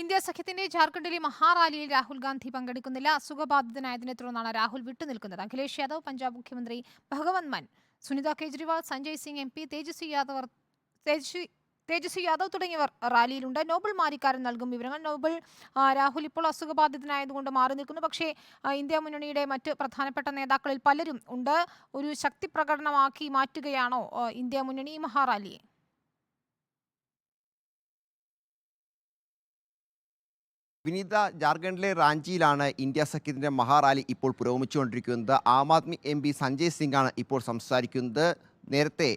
India സഖ്യത്തിന്റെ ജാർഖണ്ഡിലെ മഹാറാലിയിൽ രാഹുൽ ഗാന്ധി പങ്കെടുക്കുന്നില്ല. അസുഖബാധിതനായതിനെ തുടർന്നാണ് രാഹുൽ വിട്ടുനിൽക്കുന്നത്. അഖിലേഷ് യാദവ് പഞ്ചാബ് മുഖ്യമന്ത്രി ഭഗവന്ത് മാൻ സുനിത കേജ്രിവാൾ സഞ്ജയ് സിംഗ് എം പി തേജസ്വി യാദവ് തേജസ്വി തേജസ്വി യാദവ് തുടങ്ങിയവർ റാലിയിലുണ്ട്. നോബൽ മാരിക്കാരൻ നൽകും വിവരങ്ങൾ. നോബൽ രാഹുൽ ഇപ്പോൾ അസുഖബാധിതനായതുകൊണ്ട് മാറി നിൽക്കുന്നു. പക്ഷേ ഇന്ത്യ മുന്നണിയുടെ മറ്റ് പ്രധാനപ്പെട്ട നേതാക്കളിൽ പലരും ഉണ്ട്. ഒരു ശക്തി പ്രകടനമാക്കി മാറ്റുകയാണോ ഇന്ത്യ മുന്നണി മഹാറാലിയെ? വിനീത ജാർഖണ്ഡിലെ റാഞ്ചിയിലാണ് ഇന്ത്യ സഖ്യത്തിന്റെ മഹാറാലി ഇപ്പോൾ പുരോഗമിച്ചുകൊണ്ടിരിക്കുന്നത്. ആം ആദ്മി എം പി സഞ്ജയ് സിംഗാണ് ഇപ്പോൾ സംസാരിക്കുന്നത്. നേരത്തെ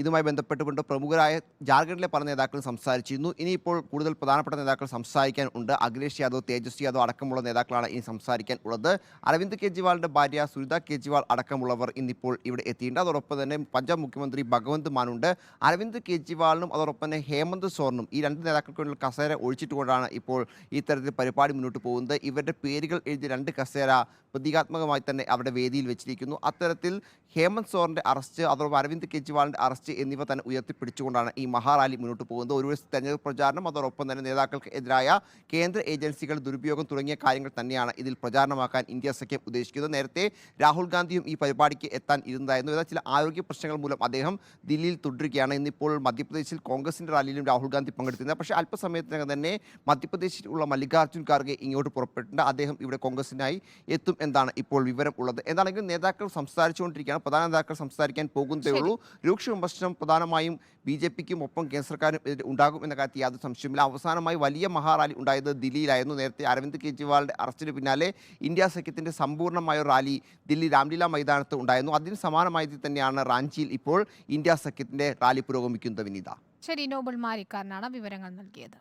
ഇതുമായി ബന്ധപ്പെട്ടുകൊണ്ട് പ്രമുഖരായ ജാർഖണ്ഡിലെ പല നേതാക്കളും സംസാരിച്ചിരുന്നു. ഇനിയിപ്പോൾ കൂടുതൽ പ്രധാനപ്പെട്ട നേതാക്കൾ സംസാരിക്കാൻ ഉണ്ട്. അഖിലേഷ് യാദവ് തേജസ്വി യാദവ് അടക്കമുള്ള നേതാക്കളാണ് ഇനി സംസാരിക്കാൻ ഉള്ളത്. അരവിന്ദ് കെജ്രിവാളിന്റെ ഭാര്യ സുനിത കെജ്രിവാൾ അടക്കമുള്ളവർ ഇന്നിപ്പോൾ ഇവിടെ എത്തിയിട്ടുണ്ട്. അതോടൊപ്പം തന്നെ പഞ്ചാബ് മുഖ്യമന്ത്രി ഭഗവന്ത് മാനുണ്ട്. അരവിന്ദ് കെജ്രിവാളിനും അതോടൊപ്പം തന്നെ ഹേമന്ത് സോറിനും ഈ രണ്ട് നേതാക്കൾക്കുള്ള കസേര ഒഴിച്ചിട്ടുകൊണ്ടാണ് ഇപ്പോൾ ഇത്തരത്തിൽ തരത്തിൽ പരിപാടി മുന്നോട്ട് പോകുന്നത്. ഇവരുടെ പേരുകൾ എഴുതിയ രണ്ട് കസേര പ്രതീകാത്മകമായി തന്നെ അവിടെ വേദിയിൽ വെച്ചിരിക്കുന്നു. അത്തരത്തിൽ ഹേമന്ത് സോറിന്റെ അറസ്റ്റ് അതോടൊപ്പം അരവിന്ദ് കെജ്രിവാളിന്റെ അറസ്റ്റ് എന്നിവ തന്നെ ഉയർത്തിപ്പിടിച്ചുകൊണ്ടാണ് ഈ മഹാറാലി മുന്നോട്ട് പോകുന്നത്. ഒരു തെരഞ്ഞെടുപ്പ് പ്രചാരണം അതോടൊപ്പം തന്നെ നേതാക്കൾക്ക് എതിരായ കേന്ദ്ര ഏജൻസികൾ ദുരുപയോഗം തുടങ്ങിയ കാര്യങ്ങൾ തന്നെയാണ് ഇതിൽ പ്രചാരണമാക്കാൻ ഇന്ത്യ സഖ്യം ഉദ്ദേശിക്കുന്നത്. നേരത്തെ രാഹുൽ ഗാന്ധിയും ഈ പരിപാടിക്ക് എത്താൻ ഇരുന്നതായിരുന്നു. എന്നാൽ ചില ആരോഗ്യ പ്രശ്നങ്ങൾ മൂലം അദ്ദേഹം ദില്ലിയിൽ തുടരുകയാണ്. ഇന്നിപ്പോൾ മധ്യപ്രദേശിൽ കോൺഗ്രസിന്റെ റാലിയിലും രാഹുൽ ഗാന്ധി പങ്കെടുത്തിരുന്നത് പക്ഷേ അല്പസമയത്തിനകം തന്നെ മധ്യപ്രദേശിലുള്ള മല്ലികാർജുൻ ഖാർഗെ ഇങ്ങോട്ട് പുറപ്പെട്ടിട്ടുണ്ട്. അദ്ദേഹം ഇവിടെ കോൺഗ്രസിനായി എത്തും എന്നാണ് ഇപ്പോൾ വിവരം ഉള്ളത്. എന്താണെങ്കിലും നേതാക്കൾ സംസാരിച്ചുകൊണ്ടിരിക്കുകയാണ്. പ്രധാന നേതാക്കൾ സംസാരിക്കാൻ പോകുന്നതേ ഉള്ളൂ. രൂക്ഷ വിമർശനം പ്രധാനമായും ബി ജെ പിക്കും ഒപ്പം കേന്ദ്ര സർക്കാരും ഉണ്ടാകും എന്ന കാര്യത്തിൽ യാതൊരു സംശയമില്ല അവസാനമായി വലിയ മഹാറാലി ഉണ്ടായത് ദില്ലിയിലായിരുന്നു. നേരത്തെ അരവിന്ദ് കെജ്രിവാളിന്റെ അറസ്റ്റിന് പിന്നാലെ ഇന്ത്യ സഖ്യത്തിന്റെ സമ്പൂർണമായ റാലി ദില്ലി രാംലീല മൈതാനത്ത് ഉണ്ടായിരുന്നു. അതിന് സമാനമായി തന്നെയാണ് റാഞ്ചിയിൽ ഇപ്പോൾ ഇന്ത്യ സഖ്യത്തിന്റെ റാലി പുരോഗമിക്കുന്നത് വിനീത. ശരി നോബൽ മാരിക്കാരനാണ് വിവരങ്ങൾ നൽകിയത്.